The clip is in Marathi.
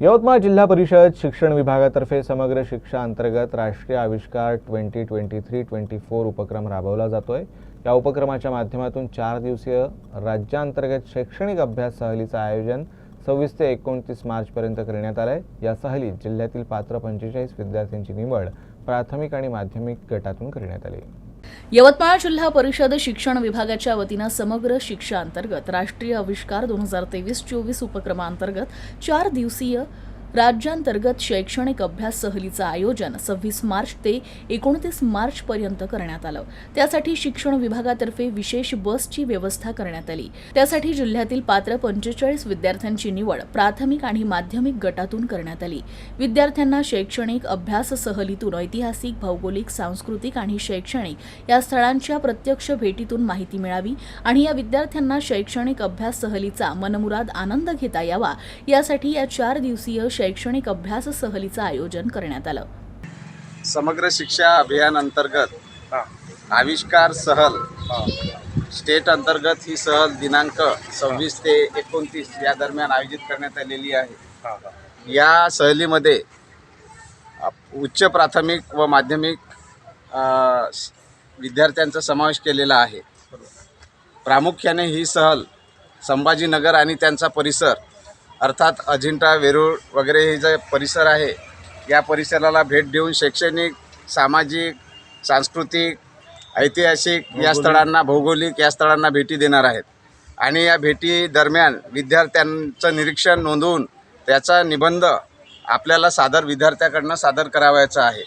यवतमाळ जिल्हा परिषद शिक्षण विभागातर्फे समग्र शिक्षा अंतर्गत राष्ट्रीय आविष्कार twenty twenty three twenty four उपक्रम राबवला जातो आहे या उपक्रमाच्या माध्यमातून चार दिवसीय राज्यांतर्गत शैक्षणिक अभ्यास सहलीचं आयोजन सव्वीस ते एकोणतीस मार्चपर्यंत करण्यात आलं आहे या सहलीत जिल्ह्यातील पात्र पंचेचाळीस विद्यार्थ्यांची निवड प्राथमिक आणि माध्यमिक गटातून करण्यात आली. यवतमाळ जिल्हा परिषद शिक्षण विभागाच्या वतीनं समग्र शिक्षा अंतर्गत राष्ट्रीय आविष्कार दोन हजार तेवीस चोवीस उपक्रमांतर्गत चार दिवसीय राज्यांतर्गत शैक्षणिक अभ्यास सहलीचं आयोजन सव्वीस मार्च ते एकोणतीस मार्च पर्यंत करण्यात आलं. त्यासाठी शिक्षण विभागातर्फे विशेष बसची व्यवस्था करण्यात आली. त्यासाठी जिल्ह्यातील पात्र पंचेचाळीस विद्यार्थ्यांची निवड प्राथमिक आणि माध्यमिक गटातून करण्यात आली. विद्यार्थ्यांना शैक्षणिक अभ्यास सहलीतून ऐतिहासिक भौगोलिक सांस्कृतिक आणि शैक्षणिक या स्थळांच्या प्रत्यक्ष भेटीतून माहिती मिळावी आणि या विद्यार्थ्यांना शैक्षणिक अभ्यास सहलीचा मनमुराद आनंद घेता यावा यासाठी या चार दिवसीय शैक्षणिक अभ्यास सहलीचं आयोजन करण्यात आलं. समग्र शिक्षा अभियान अंतर्गत आविष्कार सहल स्टेट अंतर्गत ही सहल दिनांक सव्वीस ते एकोणतीस या दरम्यान आयोजित करण्यात आलेली आहे. या सहलीमध्ये उच्च प्राथमिक व माध्यमिक विद्यार्थ्यांचा समावेश केलेला आहे. प्रामुख्याने ही सहल संभाजीनगर आणि त्यांचा परिसर अर्थात अजिंठा वेरूळ वगैरे हे जे परिसर आहे या परिसराला भेट देऊन शैक्षणिक सामाजिक सांस्कृतिक ऐतिहासिक या स्थळांना भौगोलिक या स्थळांना भेटी देणार आहेत. आणि या भेटी दरम्यान विद्यार्थ्यांचं निरीक्षण नोंदवून त्याचा निबंध आपल्याला सादर विद्यार्थ्याकडनं सादर करावयाचा आहे.